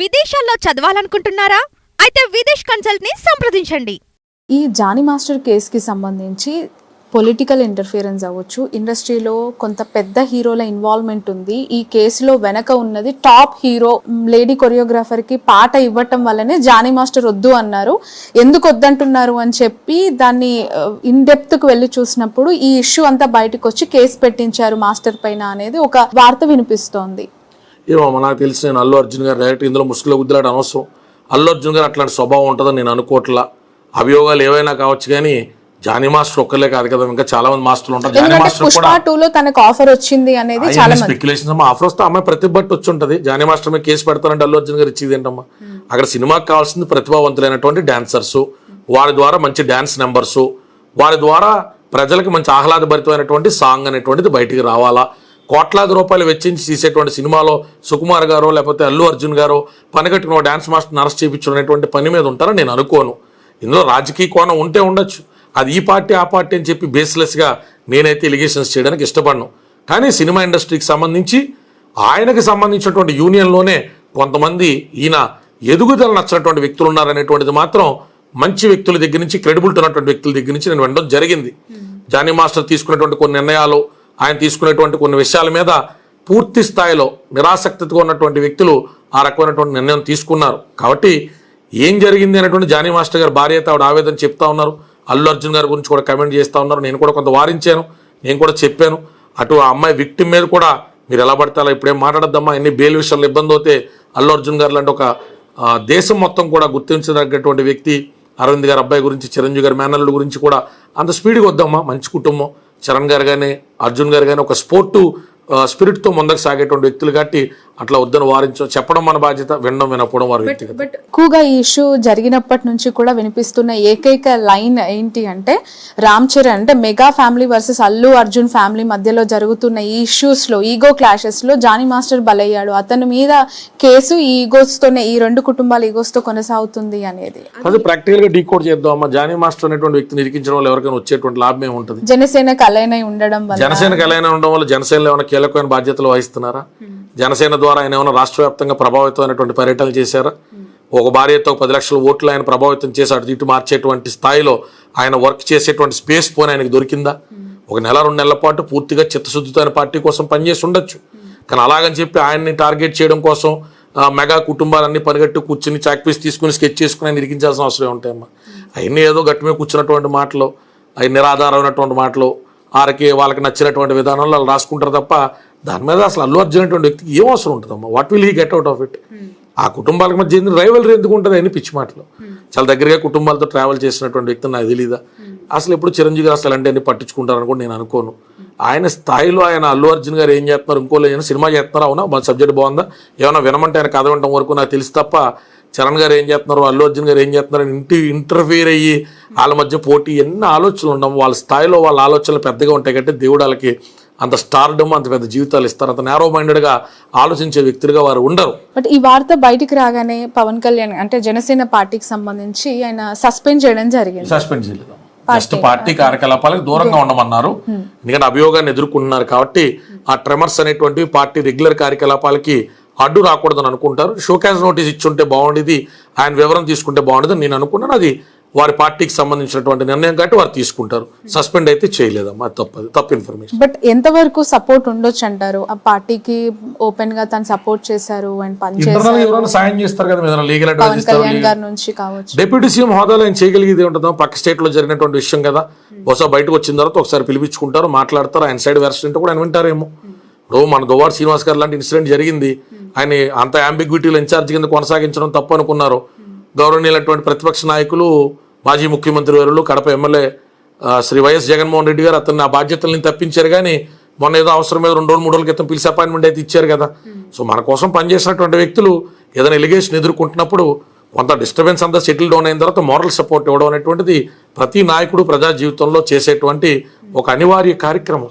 విదేశాల్లో చదవాలనుకుంటున్నారా? అయితే విదేశ్ కన్సల్ట్ని సంప్రదించండి. ఈ జానీ మాస్టర్ కేసుకి సంబంధించి పొలిటికల్ ఇంటర్ఫియరెన్స్ అవ్వచ్చు. ఇండస్ట్రీలో కొంత పెద్ద హీరోల ఇన్వాల్వ్మెంట్ ఉంది. ఈ కేసులో వెనక ఉన్నది టాప్ హీరో లేడీ కొరియోగ్రాఫర్కి పాట ఇవ్వటం వల్లనే జానీ మాస్టర్ వద్దు అన్నారు. ఎందుకు వద్దంటున్నారు అని చెప్పి దాన్ని uh, ఇన్ డెప్త్కి వెళ్ళి చూసినప్పుడు ఈ ఇష్యూ అంతా బయటకు వచ్చి కేసు పెట్టించారు మాస్టర్ పైన అనేది ఒక వార్త వినిపిస్తోంది. ఏమో నాకు తెలిసి నేను అల్లు అర్జున్ గారు డైరెక్ట్ ఇందులో ముసుగులో గుద్దులాట అనవసరం. అల్లు అర్జున్ గారు అట్లాంటి స్వభావం ఉంటుందని నేను అనుకోవట్లా. అభియోగాలు ఏవైనా కావచ్చు కానీ జానీ మాస్టర్ ఒక్కలే కాదు కదా ఇంకా చాలా మంది మాస్టర్లు ఉంటారు. జానీ మాస్టర్ కూడా తనకు ఆఫర్ వచ్చింది అనేది చాలా అమ్మా ఆఫర్ వస్తే అమ్మాయి ప్రతిభ బట్టి వచ్చి ఉంటుంది. జానీ మాస్టర్ మీద కేసు పెడతారంటే అల్లు అర్జున్ గారు ఇచ్చేది ఏంటమ్మా? అక్కడ సినిమాకి కావాల్సింది ప్రతిభావంతులైనటువంటి డాన్సర్స్ వారి ద్వారా మంచి డాన్స్ నెంబర్స్ వారి ద్వారా ప్రజలకు మంచి ఆహ్లాదభరితమైనటువంటి సాంగ్ అనేటువంటిది బయటికి రావాలా? కోట్లాది రూపాయలు వెచ్చించి తీసేటువంటి సినిమాలో సుకుమార్ గారో లేకపోతే అల్లు అర్జున్ గారో పనిగట్టుకున్న మాస్టర్ని అరెస్ట్ చేయించడం అనేటువంటి పని మీద ఉంటారని నేను అనుకోను. ఇందులో రాజకీయ కోణం ఉంటే ఉండొచ్చు. అది ఈ పార్టీ ఆ పార్టీ అని చెప్పి బేస్లెస్గా నేనైతే ఎలిగేషన్స్ చేయడానికి ఇష్టపడను. కానీ సినిమా ఇండస్ట్రీకి సంబంధించి ఆయనకి సంబంధించినటువంటి యూనియన్లోనే కొంతమంది ఈయన ఎదుగుదల నచ్చినటువంటి వ్యక్తులు ఉన్నారనేటువంటిది మాత్రం మంచి వ్యక్తుల దగ్గర నుంచి క్రెడిబిలిటీ ఉన్నటువంటి వ్యక్తుల దగ్గర నుంచి నేను వినడం జరిగింది. జానీ మాస్టర్ తీసుకున్నటువంటి కొన్ని నిర్ణయాలు ఆయన తీసుకునేటువంటి కొన్ని విషయాల మీద పూర్తి స్థాయిలో నిరాసక్తిగా ఉన్నటువంటి వ్యక్తులు ఆ రకమైనటువంటి నిర్ణయం తీసుకున్నారు. కాబట్టి ఏం జరిగింది అనేటువంటి జానీ మాస్టర్ గారు భార్య అయితే ఆవిడ ఆవేదన చెప్తా ఉన్నారు. అల్లు అర్జున్ గారి గురించి కూడా కమెంట్ చేస్తూ ఉన్నారు. నేను కూడా కొంత వారించాను. నేను కూడా చెప్పాను. అటు ఆ అమ్మాయి విక్టిమ్ మీద కూడా మీరు ఎలా పడితే అలా ఇప్పుడేం మాట్లాడద్దమ్మా ఎన్ని బెయిల్ విషయాలు ఇబ్బంది అవుతే అల్లు అర్జున్ గారు లాంటి ఒక దేశం మొత్తం కూడా గుర్తించదగ్గటువంటి వ్యక్తి అరవింద్ గారి అబ్బాయి గురించి చిరంజీవి గారి మేనల్లు గురించి కూడా అంత స్పీడ్గా వద్దమ్మా మంచి కుటుంబం. చరణ్ గారు కానీ అర్జున్ గారు కానీ ఒక స్పోర్టు స్పిరిట్తో ముందుకు సాగేటువంటి వ్యక్తులు కాబట్టి అట్లా వద్దని వారించడం చెప్పడం మన బాధ్యత వినడం వినకపోవడం వారి వ్యక్తిగత. బట్ ఎక్కువగా ఈ ఇష్యూ జరిగినప్పటి నుంచి కూడా వినిపిస్తున్న ఏకైక లైన్ ఏంటి అంటే రామ్ చరణ్ అంటే mega family versus Allu Arjun family మధ్యలో జరుగుతున్న ఈ ఇష్యూస్లో ఈగో క్లాషెస్లో జానీ మాస్టర్ బలయ్యాడు. అతని మీద కేసు ఈ ఈగోస్ తోనే ఈ రెండు కుటుంబాల ఈగోస్తో కొనసాగుతుంది అనేది. అది ప్రాక్టికల్గా డీకోడ్ చేద్దాం అమ్మా జానీ మాస్టర్ అనేటువంటి వ్యక్తిని ఇరికించడం వల్ల ఎవరికైనా వచ్చేటువంటి లాభం ఏమి ఉంటుంది జనసేన కలైనై ఉండడం వల్ల. జనసేనకు ఎలా ఉండడం వల్ల జనసేనలో ఏమైనా కీలకమైన బాధ్యతలు వహిస్తున్నారా? జనసేన ద్వారా ఆయన ఏమైనా రాష్ట్ర వ్యాప్తంగా ప్రభావితమైనటువంటి పర్యటనలు చేశారా? ఒక భార్యతో పది లక్షల ఓట్లు ఆయన ప్రభావితం చేసి అటు ఇటు మార్చేటువంటి స్థాయిలో ఆయన వర్క్ చేసేటువంటి స్పేస్ పోనీ ఆయనకి దొరికిందా? ఒక నెల రెండు నెలల పాటు పూర్తిగా చిత్తశుద్ధితో ఆయన పార్టీ కోసం పనిచేసి ఉండొచ్చు. కానీ అలాగని చెప్పి ఆయన్ని టార్గెట్ చేయడం కోసం మెగా కుటుంబాలన్నీ పరిగెట్టి కూర్చుని చాక్పీస్ తీసుకుని స్కెచ్ చేసుకుని ఆయన ఇరికించాల్సిన అవసరం ఉంటాయమ్మా అవన్నీ ఏదో గట్టి మీద కూర్చున్నటువంటి మాటలు అవి నిరాధారమైనటువంటి మాటలు వారికి వాళ్ళకి నచ్చినటువంటి విధానంలో వాళ్ళు రాసుకుంటారు తప్ప దాని మీద అసలు అల్లు అర్జున్ అటువంటి వ్యక్తికి ఏం అవసరం ఉంటుందమ్మా? What will he get out of it ఆ కుటుంబాలకు మధ్య రైవలరీ ఎందుకు ఉంటుంది అని పిచ్చి మాటలు. చాలా దగ్గరగా కుటుంబాలతో ట్రావెల్ చేసినటువంటి వ్యక్తి నాకు తెలీదా? అసలు ఎప్పుడు చిరంజీవి గారు అసలు అంటే అన్ని పట్టించుకుంటారని కూడా నేను అనుకోను. ఆయన స్థాయిలో ఆయన అల్లు అర్జున్ గారు ఏం చేస్తున్నారు? ఏమైనా సినిమా చేస్తున్నారా? అవునా? మన సబ్జెక్ట్ బాగుందా? ఏమైనా వినమంటే ఆయన కథ వినడం వరకు నాకు తెలుసు తప్ప చరణ్ గారు ఏం చేస్తున్నారు? అల్లు అర్జున్ గారు ఏం చేస్తున్నారు? అని ఇంటి ఇంటర్ఫియర్ అయ్యి వాళ్ళ మధ్య పోటీ ఎన్ని ఆలోచనలు ఉండవు వాళ్ళ స్థాయిలో వాళ్ళ ఆలోచనలు పెద్దగా ఉంటాయి కాబట్టి దేవుడు వాళ్ళకి అంత స్టార్డమ్ అంత పెద్ద జీవితాలు ఇస్తారు. అంత నేరో మైండెడ్గా ఆలోచించే వ్యక్తులుగా వారు ఉండరు. బట్ ఈ వార్త బయటికి రాగానే పవన్ కళ్యాణ్ అంటే జనసేన పార్టీకి సంబంధించి ఆయన సస్పెండ్ చేయడం జరిగింది. సస్పెండ్ చేయలేదు. జస్ట్ పార్టీ కార్యకలాపాలకు దూరంగా ఉండమన్నారు. ఎందుకంటే అభియోగాన్ని ఎదుర్కొంటున్నారు కాబట్టి ఆ ట్రెమర్స్ అనేటువంటివి పార్టీ రెగ్యులర్ కార్యకలాపాలకి అడ్డు రాకూడదని అనుకుంటారు. షోకాజ్ నోటీస్ ఇచ్చుంటే బాగుండేది. ఆయన వివరం తీసుకుంటే బాగుండేది నేను అనుకున్నాను అది వారి పార్టీకి సంబంధించినటువంటి నిర్ణయం కాబట్టి వారు తీసుకుంటారు. సస్పెండ్ అయితే చేయలేదమ్మా అది తప్పదు తప్పు ఇన్ఫర్మేషన్. బట్ ఎంతవరకు సపోర్ట్ ఉండొచ్చు అంటారు? ఆ పార్టీకి ఓపెన్గా తను సపోర్ట్ చేశారు అండ్ ఇంటర్నల్ ఎవరైనా సాయం చేస్తారు కదా ఏదైనా లీగల్ అడ్వైస్ ఇస్తారు నుంచి కావచ్చు. డిప్యూటీ సీఎం హోదాలో ఆయన చేయగలిగేది ఉంటుందో పక్క స్టేట్లో జరిగినటువంటి విషయం కదా. బహుశా బయటకు వచ్చిన తర్వాత ఒకసారి పిలిపించుకుంటారు మాట్లాడతారు ఆయన సైడ్ వెర్షన్ కూడా ఆయన వింటారేమో. ఇప్పుడు మన దువ్వాడు శ్రీనివాస్ గారు లాంటి ఇన్సిడెంట్ జరిగింది. ఆయన అంత అంబిగ్విటీలో ఇన్ఛార్జ్ కింద కొనసాగించడం తప్పు అనుకున్నారు గౌరవనీయులైనటువంటి ప్రతిపక్ష నాయకులు మాజీ ముఖ్యమంత్రి వారు కడప ఎమ్మెల్యే శ్రీ వైఎస్ జగన్మోహన్ రెడ్డి గారు అతన్ని ఆ బాధ్యతల్ని తప్పించారు కానీ మొన్న ఏదో అవసరం మీద రెండు రోజులు మూడు రోజుల క్రితం పిలిచి అపాయింట్మెంట్ అయితే ఇచ్చారు కదా. సో మన కోసం పనిచేసినటువంటి వ్యక్తులు ఏదైనా ఎలిగేషన్ ఎదుర్కొంటున్నప్పుడు కొంత డిస్టర్బెన్స్ అంతా సెటిల్ డౌన్ అయిన తర్వాత మోరల్ సపోర్ట్ ఇవ్వడం అనేటువంటిది ప్రతి నాయకుడు ప్రజా జీవితంలో చేసేటువంటి ఒక అనివార్య కార్యక్రమం.